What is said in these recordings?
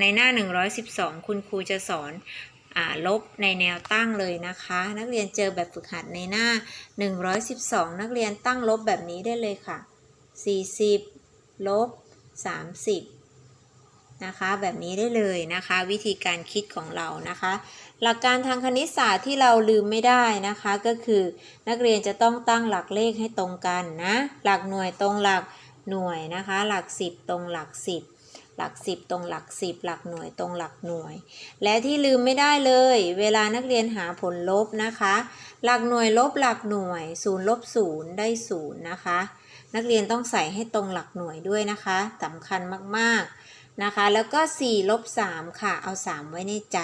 ในหน้า 112 คุณครูจะสอนอลบในแนวตั้งเลยนะคะ นักเรียนเจอแบบฝึกหัดในหน้า 112 นักเรียนตั้งลบแบบนี้ได้เลยค่ะ 40 ลบ 30 นะคะ แบบนี้ได้เลยนะคะ วิธีการคิดของเรานะคะ หลักการทางคณิตศาสตร์ที่เราลืมไม่ได้นะคะก็คือนักเรียนจะต้องตั้งหลักเลขให้ตรงกันนะ หลักหน่วยตรงหลักหน่วยนะคะ หลัก 10 ตรงหลัก 10 หลัก10ตรงหลัก10หลักหน่วยตรงหลักหน่วย และที่ลืมไม่ได้เลย เวลานักเรียนหาผลลบนะคะ หลักหน่วยลบหลักหน่วย0ลบ0ได้0นะคะ นักเรียนต้องใส่ให้ตรงหลักหน่วยด้วยนะคะสำคัญมากๆนะคะ แล้วก็4ลบ3ค่ะเอา 3 ไว้ในใจ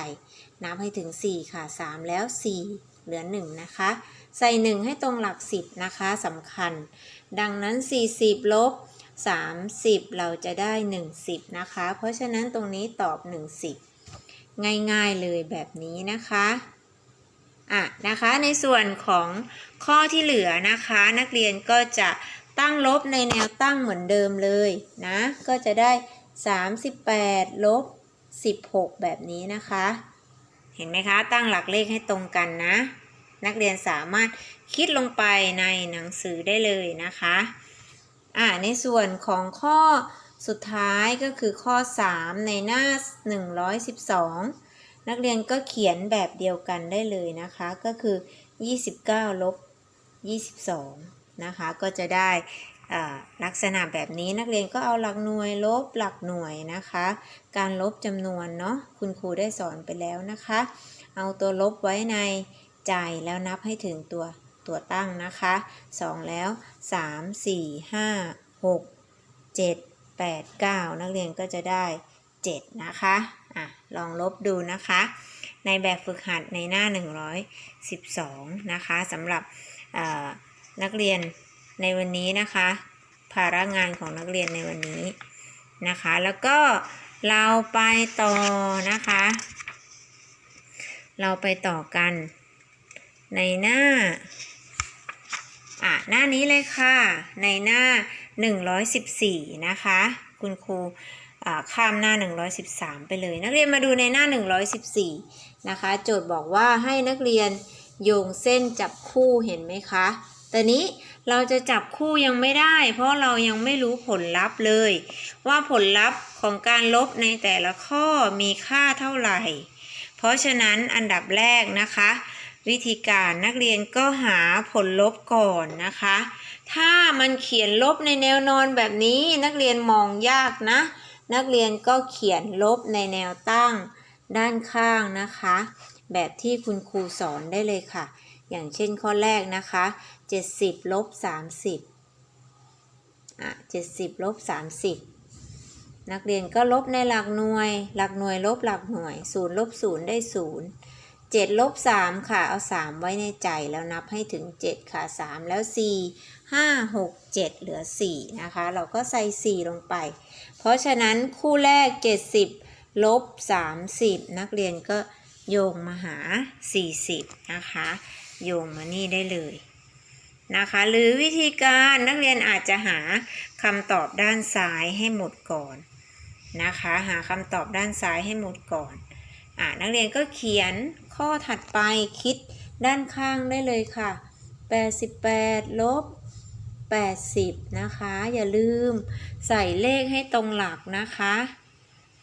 นับให้ถึง 4 ค่ะ 3 แล้ว 4 เหลือ 1 นะคะ ใส่ 1 ให้ตรงหลัก 10 นะคะสำคัญ ดังนั้น 40ลบ 30 เราจะได้ 10 นะคะ เพราะฉะนั้นตรงนี้ตอบ 10 ง่ายๆเลยแบบนี้นะคะอะนะคะในส่วนของข้อที่เหลือนะคะ นักเรียนก็จะตั้งลบในแนวตั้งเหมือนเดิมเลยนะก็จะได้ 38 ลบ 16 แบบนี้นะคะ เห็นไหมคะ ตั้งหลักเลขให้ตรงกันนะ นักเรียนสามารถคิดลงไปในหนังสือได้เลยนะคะ อ่าในส่วนของข้อสุดท้ายก็คือข้อ 3 ในหน้า 112 นักเรียนก็เขียนแบบเดียวกันได้เลยนะคะ ก็คือ 29ลบ22 นะคะ ก็จะได้ลักษณะแบบนี้นักเรียนก็เอาหลักหน่วยลบหลักหน่วยนะคะ การลบจำนวนเนาะคุณครูได้สอนไปแล้วนะคะ เอาตัวลบไว้ในใจแล้วนับให้ถึงตัว ตัวตั้งนะคะ 2 แล้ว 3 4 5 6 7 8 9 นักเรียนก็จะได้ 7 นะคะอะลองลบดูนะคะ ในแบบฝึกหัดในหน้า 112 นะคะสำหรับนักเรียนในวันนี้นะคะ ภาระงานของนักเรียนในวันนี้นะคะ แล้วก็เราไปต่อนะคะ เราไปต่อกันในหน้า อะหน้านี้เลยค่ะ ในหน้า 114 นะคะ คุณครูข้ามหน้า 113 ไปเลย นักเรียนมาดูในหน้า 114 นะคะ โจทย์บอกว่าให้นักเรียนโยงเส้นจับคู่เห็นไหมคะแต่นี้เราจะจับคู่ยังไม่ได้ เพราะเรายังไม่รู้ผลลัพธ์เลย ว่าผลลัพธ์ของการลบในแต่ละข้อมีค่าเท่าไหร่ เพราะฉะนั้นอันดับแรกนะคะ วิธีการนักเรียนก็หาผลลบก่อนนะคะ ถ้ามันเขียนลบในแนวนอนแบบนี้นักเรียนมองยากนะ นักเรียนก็เขียนลบในแนวตั้งด้านข้างนะคะ แบบที่คุณครูสอนได้เลยค่ะ อย่างเช่นข้อแรกนะคะ 70ลบ30อะ70ลบ30นักเรียนก็ลบในหลักหน่วย หลักหน่วยลบหลักหน่วย 0 ลบ 0 ได้ 0 7ลบ3ค่ะ เอา 3 ไว้ในใจแล้วนับให้ถึง 7 ค่ะ 3 แล้ว 4 5 6 7 เหลือ 4 นะคะ เราก็ใส่ 4 ลงไป เพราะฉะนั้นคู่แรก 70 ลบ 30 นักเรียนก็โยงมาหา 40 นะคะ โยงมานี่ได้เลยนะคะ หรือวิธีการนักเรียนอาจจะหาคำตอบด้านซ้ายให้หมดก่อนนะคะ หาคำตอบด้านซ้ายให้หมดก่อนอ่านักเรียนก็เขียน ข้อถัดไปคิดด้านข้างได้เลยค่ะ 88 ลบ 80 นะคะ อย่าลืมใส่เลขให้ตรงหลักนะคะ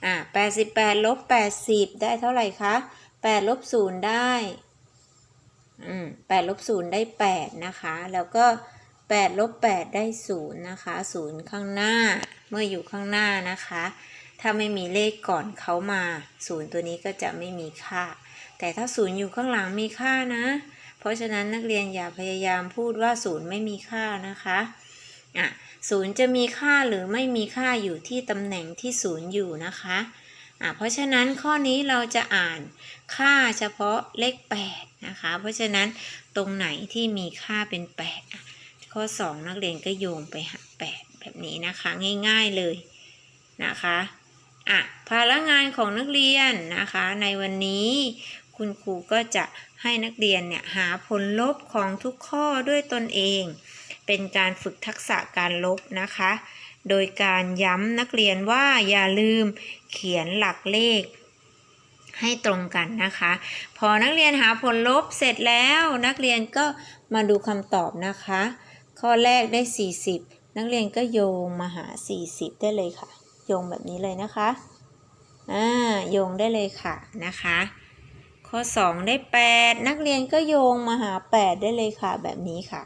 อ่า88 ลบ 80 ได้เท่าไหร่คะ8ลบ 0 ได้อืม8ลบ 0 ได้ 8 นะคะ แล้วก็8ลบ 8 ได้ 0 นะคะ 0 ข้างหน้า เมื่ออยู่ข้างหน้านะคะ ถ้าไม่มีเลขก่อนเขามา 0 ตัวนี้ก็จะไม่มีค่า แต่ถ้า0อยู่ข้างหลังมีค่านะ เพราะฉะนั้นนักเรียนอย่าพยายามพูดว่า0ไม่มีค่านะคะอะ0จะมีค่าหรือไม่มีค่าอยู่ที่ตำแหน่งที่0อยู่นะคะอะเพราะฉะนั้นข้อนี้เราจะอ่านค่าเฉพาะเลข8นะคะ เพราะฉะนั้นตรงไหนที่มีค่าเป็น8ข้อ 2 นักเรียนก็โยงไปหา8แบบนี้นะคะง่ายๆเลยนะคะอะภาระงานของนักเรียนนะคะในวันนี้ คุณครูก็จะให้นักเรียนเนี่ยหาผลลบของทุกข้อด้วยตนเอง เป็นการฝึกทักษะการลบนะคะ โดยการย้ำนักเรียนว่าอย่าลืมเขียนหลักเลขให้ตรงกันนะคะ พอนักเรียนหาผลลบเสร็จแล้วนักเรียนก็มาดูคำตอบนะคะ ข้อแรกได้ 40 นักเรียนก็โยงมาหา 40 ได้เลยค่ะ โยงแบบนี้เลยนะคะอ่าโยงได้เลยค่ะนะคะ ข้อ 2 ได้ 8 นักเรียนก็โยงมาหา 8 ได้เลยค่ะ แบบนี้ค่ะ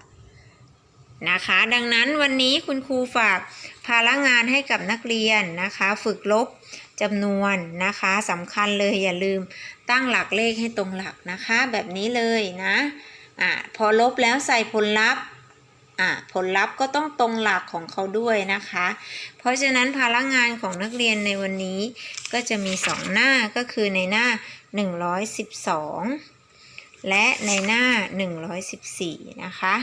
นะคะ ดังนั้นวันนี้คุณครูฝากภาระงานให้กับนักเรียนนะคะ ฝึกลบจำนวนนะคะสำคัญเลยอย่าลืมตั้งหลักเลขให้ตรงหลักนะคะ แบบนี้เลยนะอะพอลบแล้วใส่ผลลัพธ์ อะผลลัพธ์ก็ต้องตรงหลักของเขาด้วยนะคะ เพราะฉะนั้นภาระงานของนักเรียนในวันนี้ก็จะมีสองหน้าก็คือในหน้า 112 และในหน้า 114 นะคะ